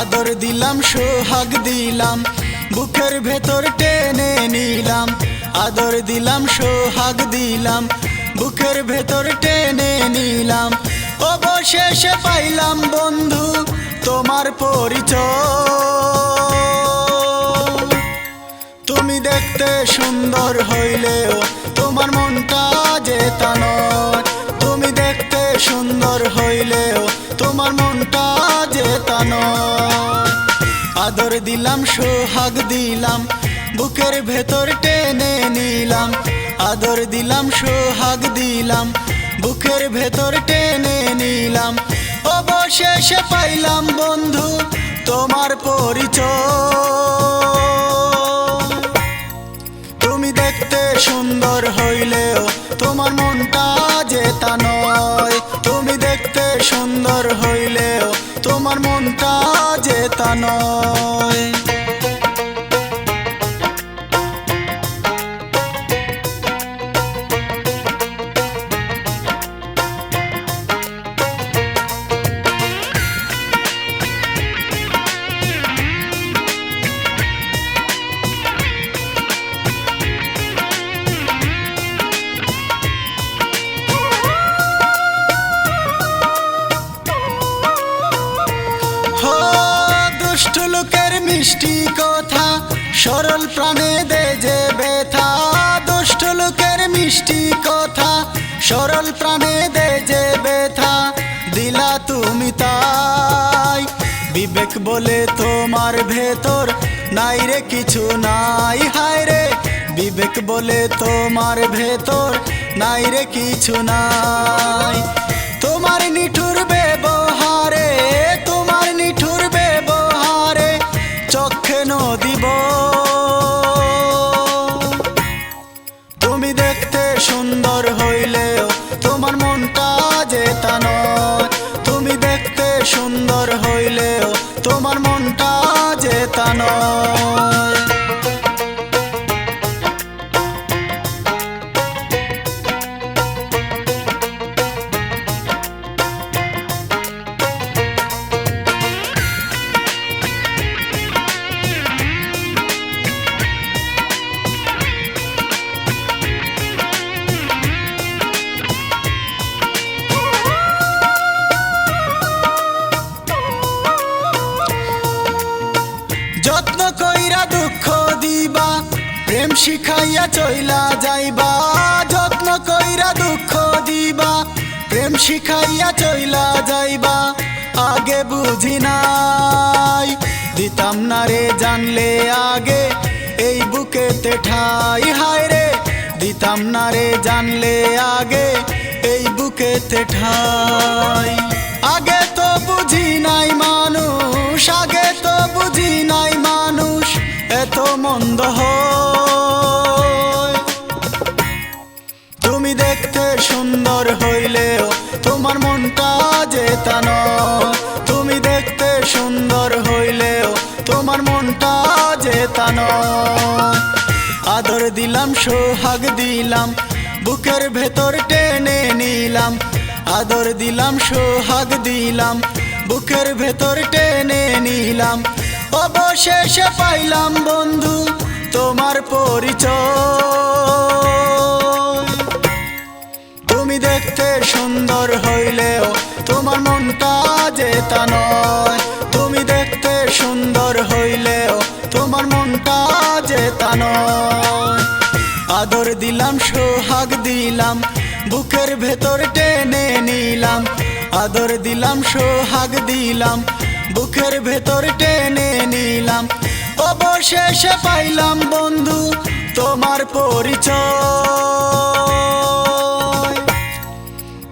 আদর দিলাম, সোহাগ দিলাম, বুকের ভেতর টেনে নিলাম। আদর দিলাম, সোহাগ দিলাম, বুকের ভেতর টেনে নিলাম। অবশেষে পাইলাম বন্ধু, তোমার পরিচয়। তুমি দেখতে সুন্দর হইলেও তোমার মনটা যে তা নয়। তুমি দেখতে সুন্দর হইলেও তোমার মনটা যে তা নয়। আদর দিলাম, সোহাগ দিলাম, বুকের ভেতর টেনে নিলাম। আদর দিলাম, সোহাগ দিলাম, বুকের ভেতর টেনে নিলাম। অবশেষে পাইলাম বন্ধু, তোমার পরিচয়। তুমি দেখতে সুন্দর হইলেও তোমার মনটা যে তা নয় তুমি দেখতে সুন্দর হইলেও তোমার মনটা যে তা নয় লোকের মিষ্টি কথা, সরল প্রাণে দে যে ব্যথা। দুষ্ট লোকের মিষ্টি কথা, সরল প্রাণে দে যে ব্যথা। দিলা তুমি তাই, বিবেক বলে তোমার ভেতর নাই রে কিছু নাই। হায় রে, বিবেক বলে তোমার ভেতর নাই রে কিছু নাই। তোমার নিঠুর ব্যবহারে দেখতে সুন্দর হইলেও তোমার মনটা যে তা নয়। তুমি দেখতে সুন্দর হইলেও তোমার মনটা যে তা নয়। যত্ন কইরা দুঃখ দিবা, প্রেম শিখাইয়া চইলা যাইবা। যত্ন কইরা দুঃখ দিবা, প্রেম শিখাইয়া চইলা যাইবা। আগে বুঝি নাই, দিতাম না রে জানলে আগে, এই বুকেতে ঠাই। হায় রে, দিতাম না রে জানলে আগে, এই বুকেতে ঠাই। আগে তো বুঝি নাই মানুষ, আগে হয়। তুমি দেখতে সুন্দর হইলেও তোমার মনটা যে তা নয়। তুমি দেখতে সুন্দর হইলেও তোমার মনটা যে তা নয়। আদর দিলাম, সোহাগ দিলাম, বুকের ভেতর টেনে নিলাম। আদর দিলাম, সোহাগ দিলাম, বুকের ভেতর টেনে অবশেষে পাইলাম বন্ধু তোমার পরিচয়। তুমি দেখতে সুন্দর হইলেও তোমার মনটা যে তা নয়। তুমি দেখতে সুন্দর হইলেও তোমার মনটা যে তা নয়। আদর দিলাম, সোহাগ দিলাম, বুকের ভেতর টেনে নিলাম। আদর দিলাম, সোহাগ দিলাম বুকের ভেতর টেনে নিলাম। অবশেষে পাইলাম বন্ধু তোমার পরিচয়।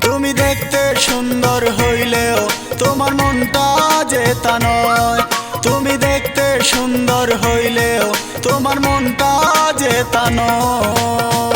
তুমি দেখতে সুন্দর হইলেও তোমার মনটা যে তা নয়। তুমি দেখতে সুন্দর হইলেও তোমার মনটা যে তা নয়।